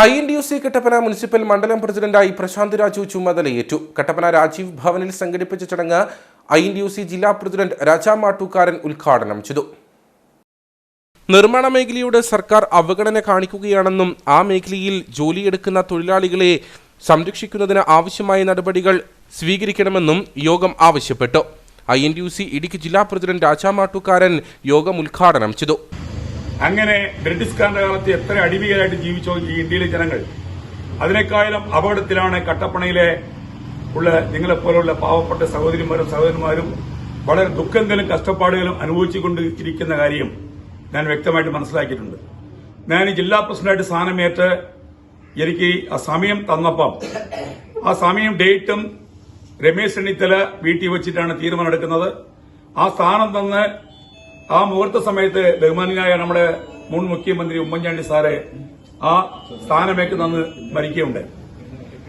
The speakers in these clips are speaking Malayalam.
I N D U C Kattappana municipal മണ്ഡലം പ്രസിഡന്റായി പ്രശാന്ത് രാജു ചുമതലയേറ്റു. കട്ടപ്പന രാജീവ് ഭവനിൽ സംഘടിപ്പിച്ച ചടങ്ങ് I N D U C ജില്ലാ പ്രസിഡന്റ് രാജാ മാട്ടൂക്കാരൻ ഉദ്ഘാടനം ചെയ്തു. നിർമ്മാണ മേഖലയോട് സർക്കാർ അവഗണന കാണിക്കുകയാണെന്നും ആ മേഖലയിൽ ജോലിയെടുക്കുന്ന തൊഴിലാളികളെ സംരക്ഷിക്കുന്നതിന് ആവശ്യമായ നടപടികൾ സ്വീകരിക്കണമെന്നും യോഗം ആവശ്യപ്പെട്ടു. I N D U C Idukki ജില്ലാ പ്രസിഡന്റ് രാജാ മാട്ടൂക്കാരൻ യോഗം ഉദ്ഘാടനം ചെയ്തു. അങ്ങനെ ബ്രിട്ടീഷുകാരുടെ കാലത്ത് എത്ര അടിമകളായിട്ട് ജീവിച്ചോ ഈ ഇന്ത്യയിലെ ജനങ്ങൾ. അതിനേക്കാളും അപകടത്തിലാണ് കട്ടപ്പണയിലെ ഉള്ള നിങ്ങളെപ്പോലുള്ള പാവപ്പെട്ട സഹോദരിമാരും സഹോദരന്മാരും വളരെ ദുഃഖങ്ങളും കഷ്ടപ്പാടുകളും അനുഭവിച്ചുകൊണ്ടിരിക്കുന്ന കാര്യം ഞാൻ വ്യക്തമായിട്ട് മനസ്സിലാക്കിയിട്ടുണ്ട്. ഞാൻ ജില്ലാ പ്രസിഡന്റായിട്ട് സ്ഥാനമേറ്റ് എനിക്ക് ആ സമയം തന്നപ്പം ആ സമയം ഡേറ്റും രമേശ് ചെന്നിത്തല വീട്ടിൽ വെച്ചിട്ടാണ് തീരുമാനമെടുക്കുന്നത് ആ സ്ഥാനം തന്ന് ആ മുഹൂർത്ത സമയത്ത് ബഹുമാനായ നമ്മുടെ മുൻ മുഖ്യമന്ത്രി ഉമ്മൻചാണ്ടി സാറെ ആ സ്ഥാനമേക്ക് തന്ന് മരിക്കുകയുണ്ടായി.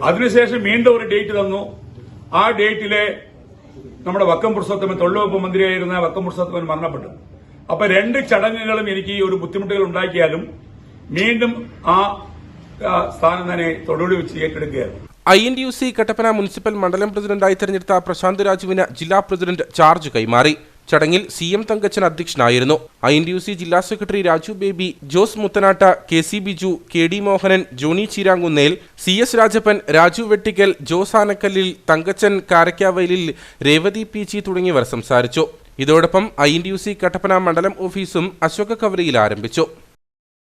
അതിനുശേഷം വീണ്ടും ഒരു ഡേറ്റ് തന്നു. ആ ഡേറ്റിലെ നമ്മുടെ വക്കം പുരുഷോത്തമൻ തൊഴിലുവകുപ്പ് മന്ത്രിയായിരുന്ന വക്കം പുരുഷോത്തമൻ മരണപ്പെട്ടു. അപ്പൊ രണ്ട് ചടങ്ങുകളും എനിക്ക് ഒരു ബുദ്ധിമുട്ടുകൾ ഉണ്ടാക്കിയാലും വീണ്ടും ആ സ്ഥാനം തന്നെ തൊടുവിളി വെച്ച് ഏറ്റെടുക്കുകയായിരുന്നു. I N U C Kattappana municipal മണ്ഡലം പ്രസിഡന്റായി തെരഞ്ഞെടുത്ത പ്രശാന്ത് രാജുവിന് ജില്ലാ പ്രസിഡന്റ് ചാർജ് കൈമാറി. ചടങ്ങിൽ സി എം തങ്കച്ചൻ അധ്യക്ഷനായിരുന്നു. I N D U C ജില്ലാ secretary Raju Baby Jose Muthanatta K C Biju K D Mohanan Johny Cheerankunnel C S Rajappan Raju Vettikkal Jose Anakkallil Thankachan Karakkavayalil Revathi P G തുടങ്ങിയവർ സംസാരിച്ചു. ഇതോടൊപ്പം I N D U C Kattappana മണ്ഡലം ഓഫീസും അശോക കവലയിൽ ആരംഭിച്ചു.